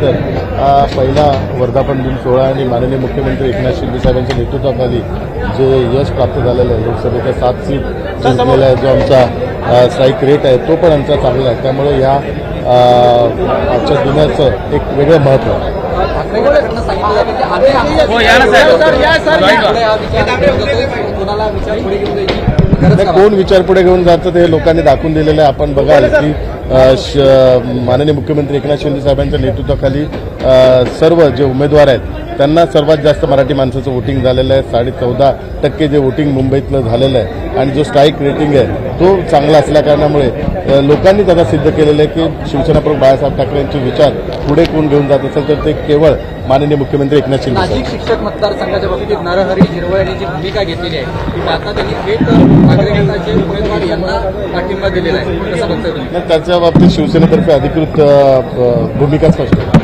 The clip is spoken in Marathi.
तर हा पहिला वर्धापन दिन सोहळा आणि माननीय मुख्यमंत्री एकनाथ शिंदे साहेबांच्या नेतृत्वाखाली जे यश प्राप्त झालेलं आहे लोकसभेच्या सात सीट जिंकलेला आहे जो आमचा स्ट्राईक रेट आहे तो पण आमचा चांगला आहे त्यामुळे या आजच्या दिनाचं एक वेगळं महत्त्व आहे हो, कोण विचार पुढे घेऊन जातं ते लोकांनी दाखवून दिलेलं आहे. आपण बघाल की माननीय मुख्यमंत्री एकनाथ शिंदे साहेबांच्या नेतृत्वाखाली सर्व जे उमेदवार आहेत त्यांना सर्वात जास्त मराठी माणसाचं वोटिंग झालेलं आहे. साडे चौदा टक्के जे वोटिंग मुंबईतलं झालेलं आहे. आणि जो स्ट्राईक रेटिंग आहे तो चांगला असल्या कारणामुळे अ, लोकांनी त्याचा सिद्ध केलेलं आहे की शिवसेना प्रमुख बाळासाहेब ठाकरे यांचे विचार पुढे कोण घेऊन जात असेल तर ते केवळ माननीय मुख्यमंत्री एकनाथ शिंदे नाशिक शिक्षक मतदारसंघाच्या बाबतीत नरहरी झिरवळ यांनी जी भूमिका घेतलेली आहे की आता त्यांनी थेट ठाकरे गटाचे उमेदवार यांना पाठिंबा दिलेला आहे. कसं तुम्ही? त्याच्या बाबतीत शिवसेनेतर्फे अधिकृत भूमिका स्पष्ट